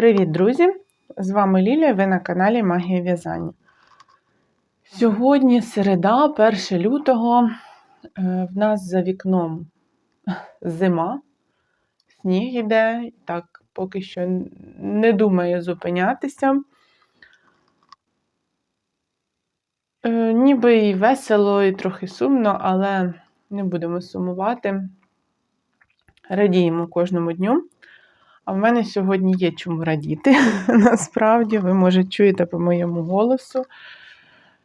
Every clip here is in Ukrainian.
Привіт, друзі! З вами Лілія, ви на каналі Магія В'язання. Сьогодні середа, 1 лютого, Е, в нас за вікном зима, сніг іде, так поки що не думаю зупинятися. Е, Ніби і весело, і трохи сумно, але не будемо сумувати. Радіємо кожному дню. А в мене сьогодні є чому радіти. Насправді, ви, може, чуєте по моєму голосу,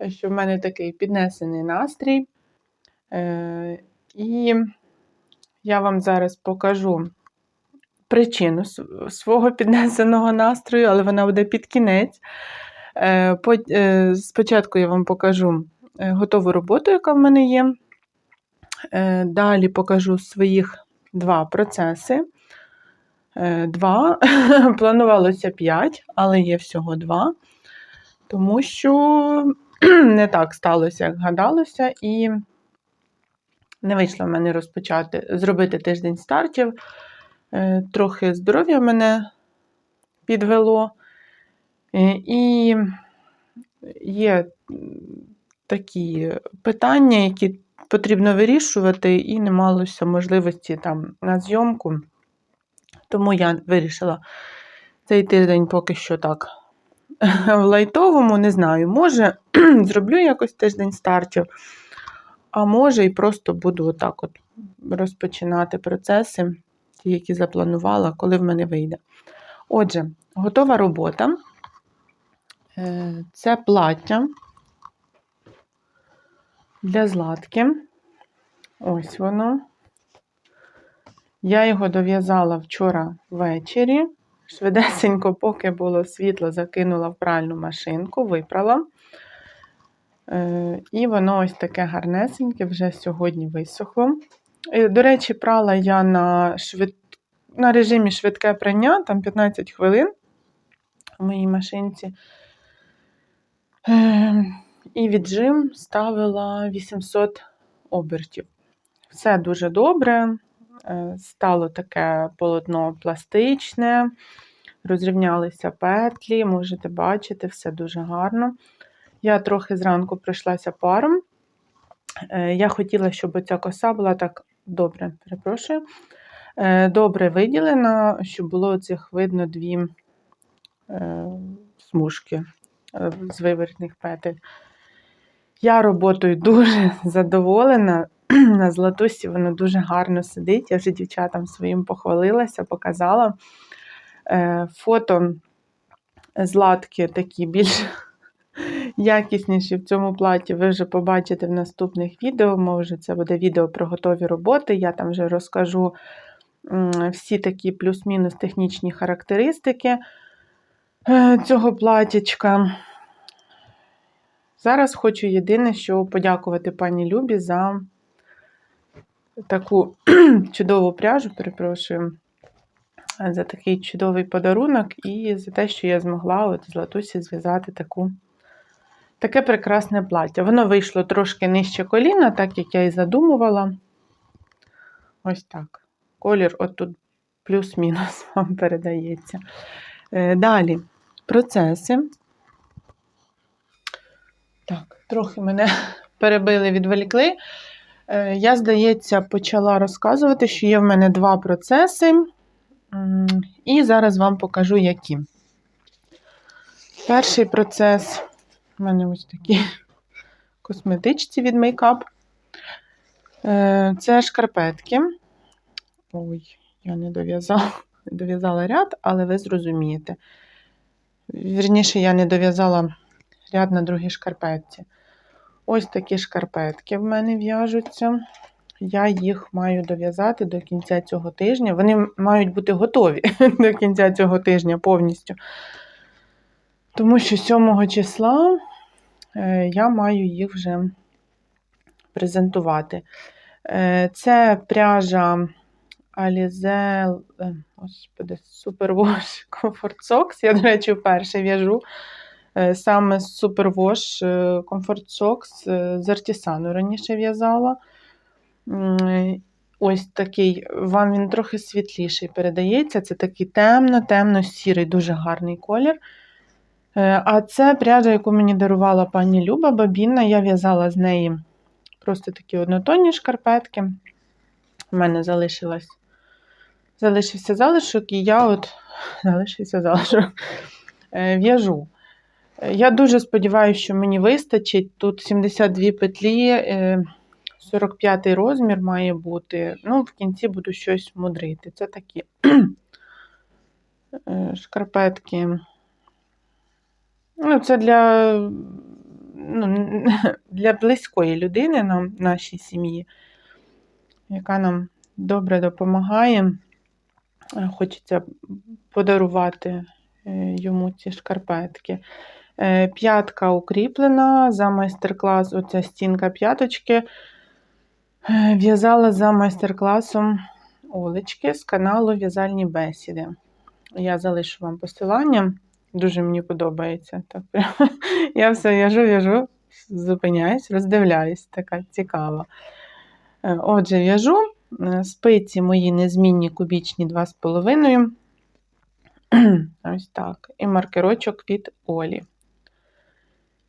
що в мене такий піднесений настрій. Е, І я вам зараз покажу причину свого піднесеного настрою, але вона буде під кінець. Е, е, Спочатку я вам покажу готову роботу, яка в мене є. Далі покажу своїх два процеси. Е, Два. Планувалося п'ять, але є всього два. Тому що не так сталося, як гадалося, і не вийшло в мене розпочати зробити тиждень стартів. Е, Трохи здоров'я мене підвело. Е, І є такі питання, які потрібно вирішувати, і не малося можливості там на зйомку. Тому я вирішила цей тиждень поки що так в лайтовому, не знаю. Може, зроблю якось тиждень стартів, а може і просто буду отак от розпочинати процеси, ті, які запланувала, коли в мене вийде. Отже, готова робота. Е, Це плаття для златки. Ось воно. Я його дов'язала вчора ввечері. Швидесенько, поки було світло, закинула в пральну машинку, випрала. Е, І воно ось таке гарнесеньке, вже сьогодні висохло. Е, До речі, прала я на, швид... на режимі швидке прання, там 15 хвилин в моїй машинці. Е, І віджим ставила 800 обертів. Все дуже добре. Е, Стало таке полотно пластичне, розрівнялися петлі, можете бачити, все дуже гарно. Я трохи зранку пройшлася паром. Е, Я хотіла, щоб ця коса була так добре, перепрошую, е, добре виділена, щоб було цих видно дві смужки з вивертних петель. Я роботою дуже задоволена. На златусі воно дуже гарно сидить. Я вже дівчатам своїм похвалилася, показала. Е, Фото златки такі більш якісніші в цьому платі. Ви вже побачите в наступних відео. Може, це буде відео про готові роботи. Я там вже розкажу всі такі плюс-мінус технічні характеристики е, цього платічка. Зараз хочу єдине, що подякувати пані Любі за таку чудову пряжу, перепрошую, за такий чудовий подарунок і за те, що я змогла от з Латусі зв'язати таку, таке прекрасне плаття. Воно вийшло трошки нижче коліна, так як я і задумувала. Ось так. Колір отут плюс-мінус вам передається. Е, Далі процеси. Так, трохи мене перебили, відволікли. Е, Я, здається, почала розказувати, що є в мене два процеси. І зараз вам покажу, які. Перший процес у мене ось такі косметичці від Makeup. Е, Це шкарпетки. Ой, я не дов'язала, дов'язала ряд, але ви зрозумієте. Вірніше, я не дов'язала ряд на другій шкарпетці. Ось такі шкарпетки в мене в'яжуться. Я їх маю дов'язати до кінця цього тижня. Вони мають бути готові до кінця цього тижня повністю. Тому що 7 числа е, я маю їх вже презентувати. Е, Це пряжа Alize, е, господи, Superwash Comfort Socks. Я, до речі, вперше в'яжу саме з Superwash е, Comfort Socks е, з Артісану раніше в'язала. Ось такий, вам він трохи світліший передається. Це такий темно-темно-сірий, дуже гарний колір. Е, А це пряжа, яку мені дарувала пані Люба Бабінна. Я в'язала з неї просто такі однотонні шкарпетки. У мене залишилась, залишився залишок, і я от залишився залишок, е, в'яжу. Е, Я дуже сподіваюся, що мені вистачить. Тут 72 петлі, е, 45 розмір має бути. Ну, в кінці буду щось мудрити. Це такі е, шкарпетки. Ну, це для, ну, для близької людини нам, нашій сім'ї, яка нам добре допомагає. Е, Хочеться подарувати е, йому ці шкарпетки. Е, П'ятка укріплена за майстер-клас, оця стінка п'яточки. Е, В'язала за майстер-класом Олечки з каналу В'язальні бесіди. Я залишу вам посилання. Дуже мені подобається. Так. Я все в'яжу, в'яжу, зупиняюсь, роздивляюсь, така цікава. Е, Отже, в'яжу спиці мої незмінні кубічні 2,5. Ось так. І маркерочок від Олі.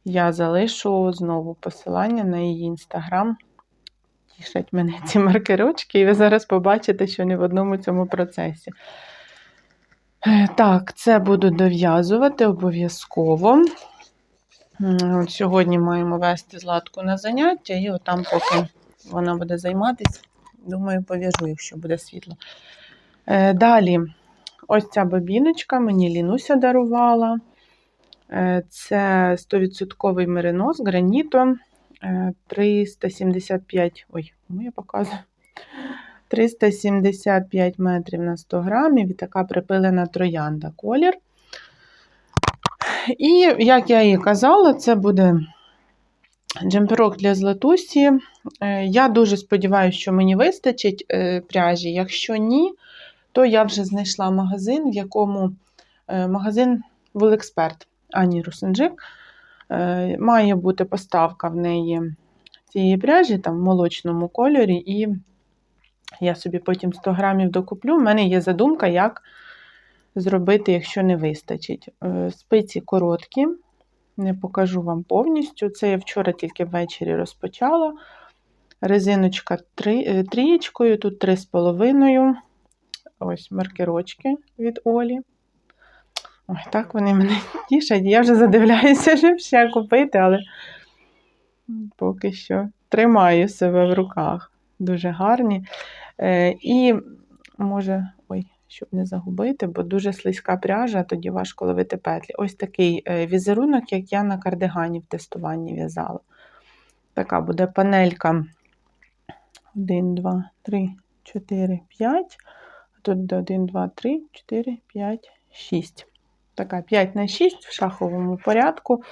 Я залишу знову посилання на її інстаграм. Тішать мене ці маркерочки, і ви зараз побачите, що не в одному цьому процесі. Е, Так, це буду дов'язувати обов'язково. От Сьогодні маємо вести златку на заняття, і отам, поки вона буде займатися, думаю, пов'яжу, якщо буде світло. Е, Далі, ось ця бобіночка мені Лінуся дарувала. Е, Це 100% меринос граніто. Е, 375, ой, кому я показую? 375 метрів на 100 грамів і така припилена троянда колір. І, як я і казала, це буде джемперок для златусі. Е, Я дуже сподіваюся, що мені вистачить пряжі. Якщо ні, то я вже знайшла магазин, в якому магазин Вулексперт Ані Русинджик. Е, Має бути поставка в неї цієї пряжі там в молочному кольорі, і я собі потім 100 грамів докуплю. У мене є задумка, як зробити, якщо не вистачить. Е, Спиці короткі, не покажу вам повністю. Це я вчора тільки ввечері розпочала. Резиночка е, трієчкою, тут 3,5. Ось маркерочки від Олі. Ой, так вони мене тішать. Я вже задивляюся, щоб ще купити, але поки що тримаю себе в руках. Дуже гарні. Е, і може, ой, щоб не загубити, бо дуже слизька пряжа, тоді важко ловити петлі. Ось такий е, візерунок, як я на кардигані в тестуванні в'язала. Така буде панелька 1, 2, 3, 4, 5. А тут 1, 2, 3, 4, 5, 6. Така 5 на 6 в шаховому порядку.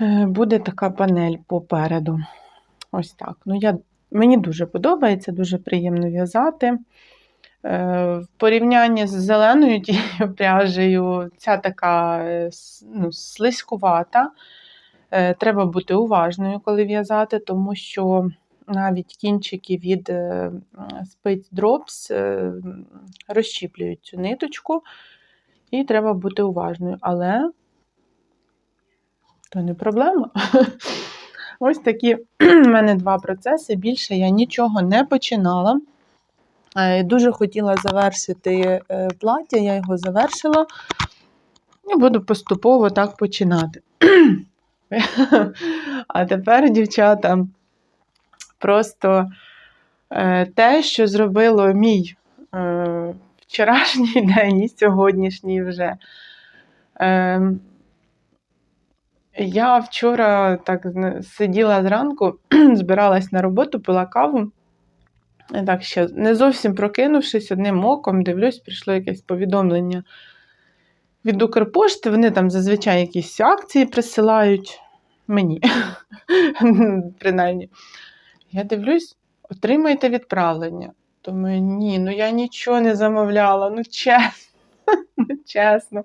Е, Буде така панель попереду. Ось так. Ну, я, Мені дуже подобається, дуже приємно в'язати. Е, В порівнянні з зеленою пряжею, ця така е, ну, слизькувата. Треба бути уважною, коли в'язати, тому що навіть кінчики від спиць Drops е, розщіплюють цю ниточку, і треба бути уважною. Але то не проблема. Ось такі в мене два процеси. Більше я нічого не починала. Е, Дуже хотіла завершити е, плаття, я його завершила. І буду поступово так починати. А тепер, дівчата, просто е, те, що зробило мій вчорашній день і сьогоднішній вже. Е, я вчора так сиділа зранку, збиралась на роботу, пила каву. Так ще не зовсім прокинувшись одним оком, дивлюсь, прийшло якесь повідомлення від Укрпошти. Вони там зазвичай якісь акції присилають мені, принаймні. Я дивлюсь, отримайте відправлення. Думаю, ні, ну я нічого не замовляла, ну чесно, ну чесно.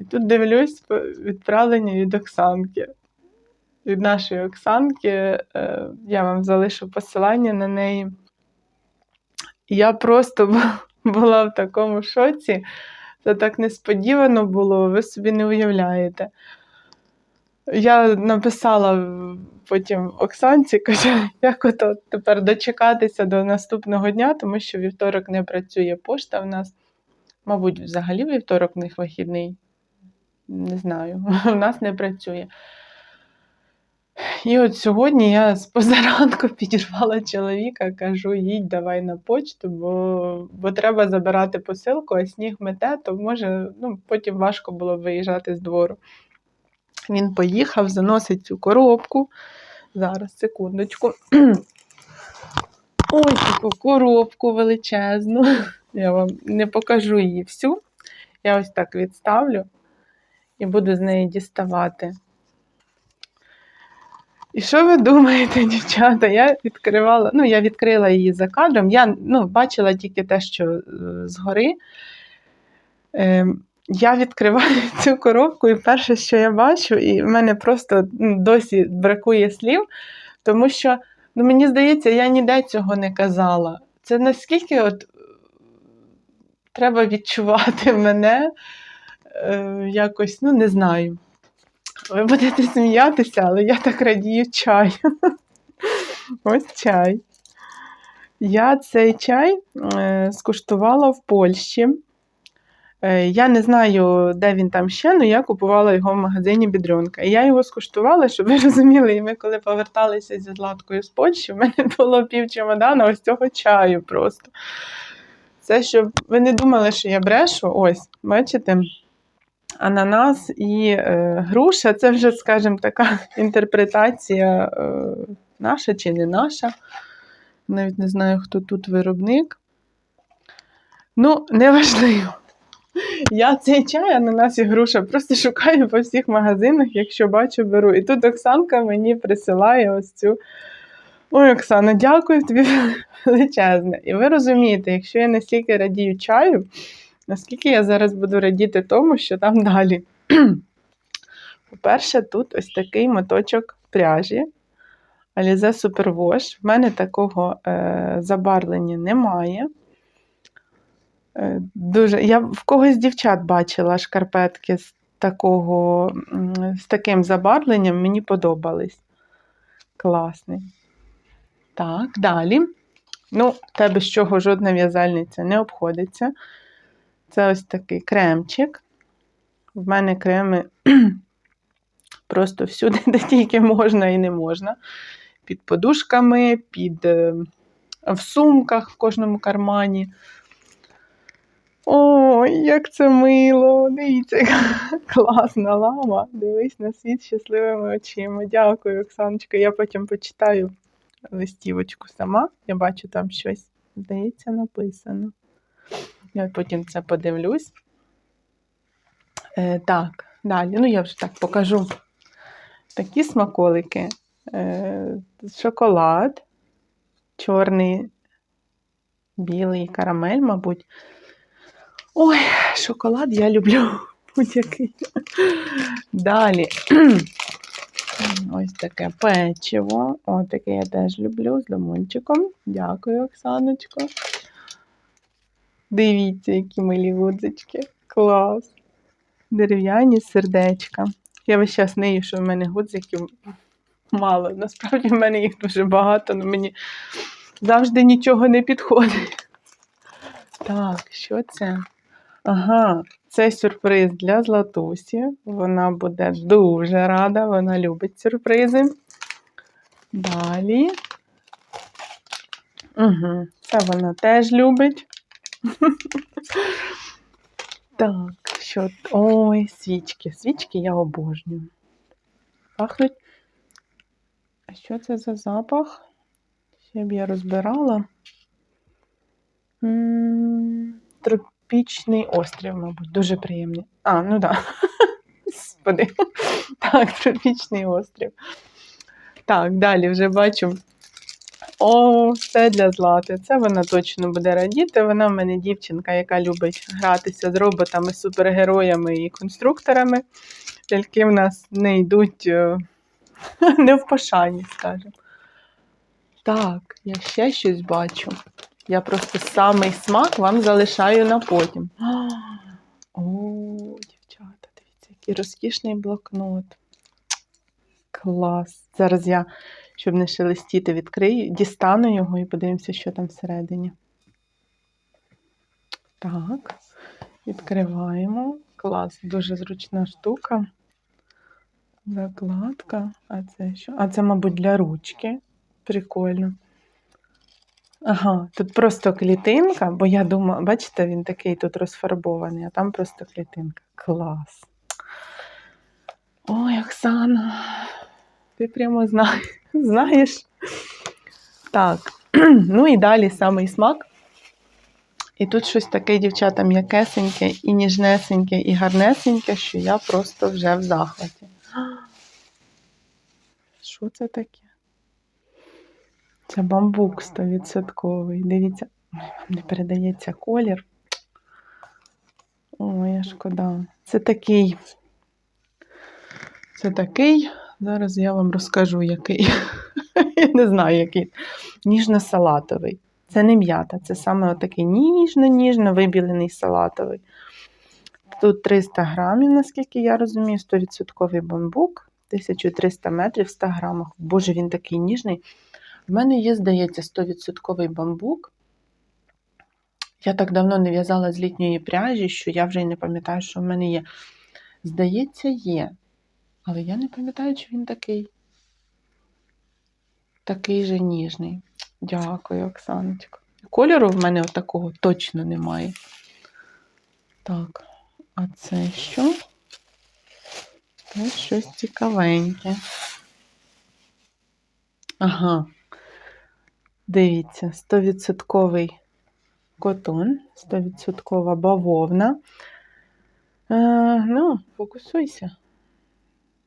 І тут дивлюсь відправлення від Оксанки. Від нашої Оксанки. Е, Я вам залишу посилання на неї. Я просто була в такому шоці. Це так несподівано було, ви собі не уявляєте. Я написала потім Оксанці, кажу, як ото тепер дочекатися до наступного дня, тому що вівторок не працює пошта в нас. Мабуть, взагалі вівторок в них вихідний. Не знаю, у нас не працює. І от сьогодні я з позаранку підірвала чоловіка, кажу, їдь давай на почту, бо, бо треба забирати посилку, а сніг мете, то може ну, потім важко було виїжджати з двору. Він поїхав, заносить цю коробку. Зараз, секундочку. Ось таку коробку величезну. Я вам не покажу її всю. Я ось так відставлю і буду з неї діставати. І що ви думаєте, дівчата? Я відкривала, ну, я відкрила її за кадром. Я ну, бачила тільки те, що е, згори. Ем, я відкриваю цю коробку, і перше, що я бачу, і в мене просто ну, досі бракує слів, тому що ну, мені здається, я ніде цього не казала. Це наскільки от треба відчувати мене е, якось, ну, не знаю. Ви будете сміятися, але я так радію чаю. Ось чай. Я цей чай е, скуштувала в Польщі. Е, Я не знаю, де він там ще, але я купувала його в магазині Бідрюнка. І я його скуштувала, щоб ви розуміли, і ми коли поверталися зі Златкою з Польщі, в мене було пів чемодана ось цього чаю просто. Це щоб ви не думали, що я брешу. Ось, бачите? Ананас і е, груша це вже, скажімо, така інтерпретація е, наша чи не наша. Навіть не знаю, хто тут виробник. Ну, неважливо. Я цей чай, ананас і груша просто шукаю по всіх магазинах, якщо бачу, беру. І тут Оксанка мені присилає ось цю. Ой, Оксана, дякую тобі величезне. І ви розумієте, якщо я настільки радію чаю, наскільки я зараз буду радіти тому, що там далі. По-перше, тут ось такий моточок пряжі. Alize Superwash. В мене такого е, забарвлення немає. Е, дуже, я в когось з дівчат бачила шкарпетки з, такого, з таким забарвленням, мені подобались. Класний. Так, далі. Ну, те, без чого жодна в'язальниця не обходиться. Це ось такий кремчик. В мене креми просто всюди, де тільки можна і не можна. Під подушками, під, е, в сумках в кожному кармані. Ой, як це мило! Дивіться, класна лама. Дивись на світ щасливими очима. Дякую, Оксаночка. Я потім почитаю листівочку сама. Я бачу, там щось, здається, написано. Я потім це подивлюсь. Е, так, далі. Ну, я вже так покажу такі смаколики. Е, шоколад, чорний, білий карамель, мабуть. Ой, шоколад я люблю будь-який. Далі. Ось таке печиво. Ось таке я теж люблю з лимончиком. Дякую, Оксаночко. Дивіться, які милі гудзички. Клас. Дерев'яні сердечка. Я весь час нею, що в мене гудзиків мало. Насправді в мене їх дуже багато, але мені завжди нічого не підходить. Так, що це? Ага, це сюрприз для Златусі. Вона буде дуже рада, вона любить сюрпризи. Далі. Угу, це вона теж любить. Так, що. Ой, свічки. Свічки я обожнюю. Пахнуть. А що це за запах? Ще б я розбирала. М, Тропічний острів, мабуть, дуже приємний. А, ну. Да. Господи. Так, тропічний острів. Так, далі вже бачу. О, все для Злати. Це вона точно буде радіти. Вона в мене дівчинка, яка любить гратися з роботами, супергероями і конструкторами. Тільки в нас не йдуть е, не в пошані, скажімо. Так, я ще щось бачу. Я просто самий смак вам залишаю на потім. О, дівчата, дивіться, який розкішний блокнот. Клас. Зараз я, щоб не шелестіти, відкрию, дістану його і подивимося, що там всередині. Так, відкриваємо. Клас, дуже зручна штука. Закладка. А це що? А це, мабуть, для ручки. Прикольно. Ага, тут просто клітинка, бо я думаю, бачите, він такий тут розфарбований, а там просто клітинка. Клас. Ой, Оксана, ти прямо зна... знаєш. Так, ну і далі самий смак. І тут щось таке, дівчата, м'якесеньке, і ніжнесеньке, і гарнесеньке, що я просто вже в захваті. Що це таке? Це бамбук 100%. Дивіться, не передається колір. Ой, шкода. Це такий. Це такий. Зараз я вам розкажу, який. Я не знаю, який. Ніжно-салатовий. Це не м'ята, це саме отакий ніжно-ніжно вибілений салатовий. Тут 300 грамів, наскільки я розумію, 100% бамбук, 1300 метрів в 100 грамах. Боже, він такий ніжний. В мене є, здається, 100% бамбук. Я так давно не в'язала з літньої пряжі, що я вже й не пам'ятаю, що в мене є. Здається, є. Але я не пам'ятаю, чи він такий. Такий же ніжний. Дякую, Оксаночка. Кольору в мене такого точно немає. Так, а це що? Це щось цікавеньке. Ага. Дивіться, 100% котон, 100% бавовна. Е, ну, фокусуйся.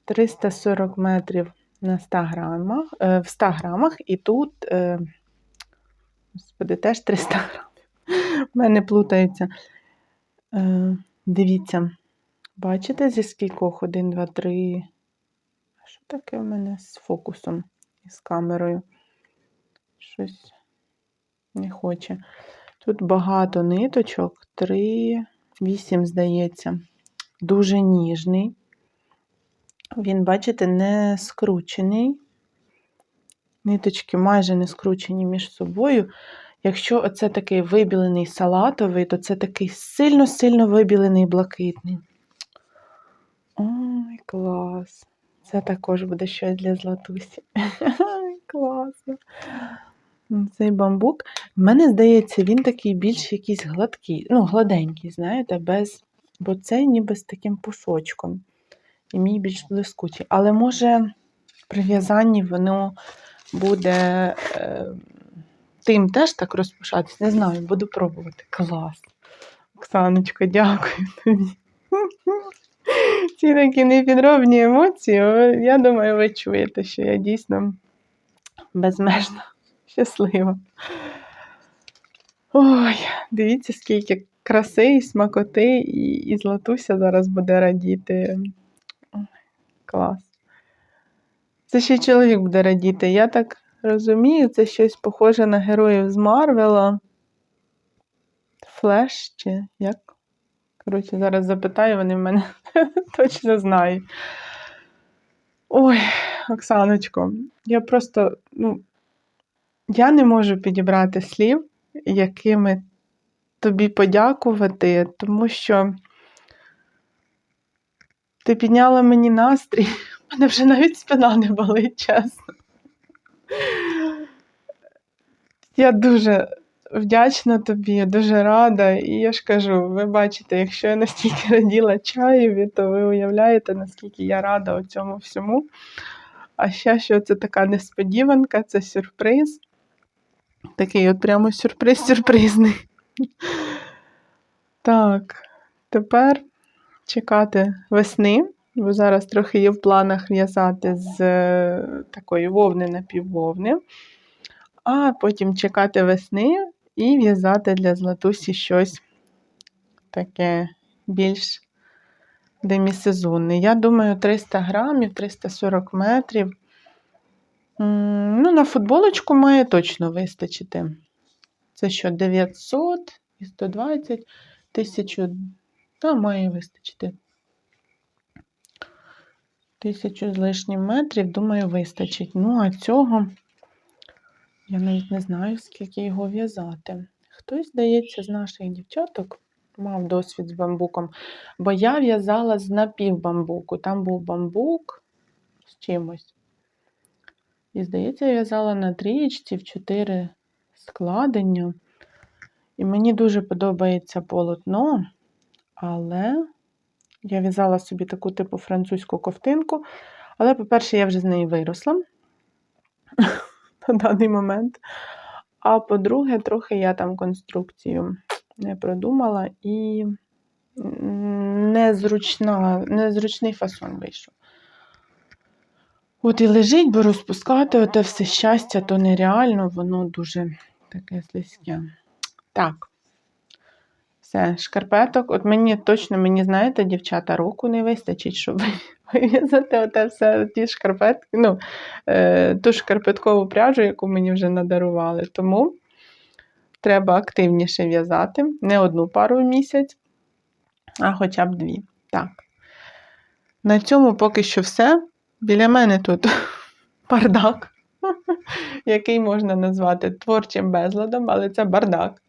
340 метрів на 100 грамах, е, в 100 грамах, і тут, е, господи, теж 300 грамів. У мене плутається. Е, дивіться, бачите, зі скількох? 1, 2, 3. А що таке в мене з фокусом і з камерою? Щось не хоче. Тут багато ниточок, 3, 8, здається, дуже ніжний. Він, бачите, не скручений. Ниточки майже не скручені між собою. Якщо оце такий вибілений салатовий, то це такий сильно-сильно вибілений блакитний. Ой, клас! Це також буде щось для златусі. Класно. Цей бамбук. В мене здається, він такий більш якийсь гладкий, ну, гладенький, знаєте, без... бо цей ніби з таким пушочком. І мій більш блискучий. Але може при в'язанні воно буде е, тим теж так розпушатись. Не знаю, буду пробувати. Клас. Оксаночка, дякую тобі. Ці такі непідробні емоції. Я думаю, ви чуєте, що я дійсно безмежно щаслива. Ой, дивіться, скільки краси і смакоти, і, і Златуся зараз буде радіти. Клас. Це ще чоловік буде радіти. Я так розумію, це щось похоже на героїв з Марвела. Флеш чи як? Коротше, зараз запитаю, вони в мене точно знають. Ой, Оксаночко, я просто, ну, я не можу підібрати слів, якими тобі подякувати, тому що ти підняла мені настрій. У мене вже навіть спина не болить, чесно. Я дуже вдячна тобі, дуже рада. І я ж кажу, ви бачите, якщо я настільки раділа чаєві, то ви уявляєте, наскільки я рада цьому всьому. А ще що це така несподіванка, це сюрприз. Такий от прямо сюрприз-сюрпризний. Так, тепер чекати весни, бо зараз трохи є в планах в'язати з е, такої вовни напіввовни, а потім чекати весни і в'язати для Златусі щось таке більш демісезонне. Я думаю, 300 грамів, 340 метрів. Ну, на футболочку має точно вистачити. Це що, 900 і 120, 1000, та має вистачити. Тисячу з лишнім метрів, думаю, вистачить. Ну, а цього я навіть не знаю, скільки його в'язати. Хтось, здається, з наших дівчаток мав досвід з бамбуком, бо я в'язала з напівбамбуку. Там був бамбук з чимось. І, здається, я в'язала на трієчці в чотири складення. І мені дуже подобається полотно, але я в'язала собі таку типу французьку ковтинку. Але, по-перше, я вже з неї виросла на даний момент. А по-друге, трохи я там конструкцію не продумала і незручна, незручний фасон вийшов. От і лежить, бо розпускати оте все щастя, то нереально, воно дуже таке слизьке. Так. Все, шкарпеток. От мені точно, мені, знаєте, дівчата, року не вистачить, щоб вив'язати оте все, ті шкарпетки, ну, е, ту шкарпеткову пряжу, яку мені вже надарували. Тому треба активніше в'язати. Не одну пару в місяць, а хоча б дві. Так. На цьому поки що все. Біля мене тут бардак, який можна назвати творчим безладом, але це бардак.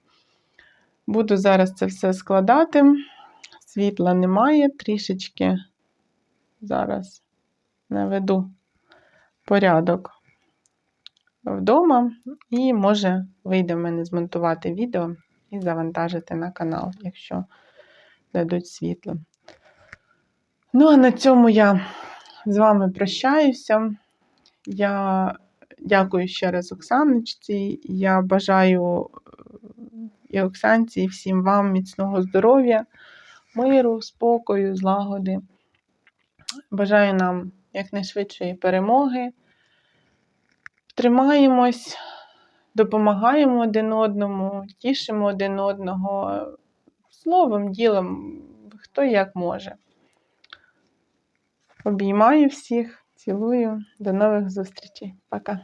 Буду зараз це все складати. Світла немає, трішечки зараз наведу порядок вдома, і може вийде в мене змонтувати відео і завантажити на канал, якщо дадуть світло. Ну, а на цьому я з вами прощаюся. Я дякую ще раз Оксаночці. Я бажаю і Оксанці, і всім вам міцного здоров'я, миру, спокою, злагоди. Бажаю нам якнайшвидшої перемоги. Тримаємось, допомагаємо один одному, тішимо один одного. Словом, ділом, хто як може. Обіймаю всіх, цілую. До нових зустрічей. Пока.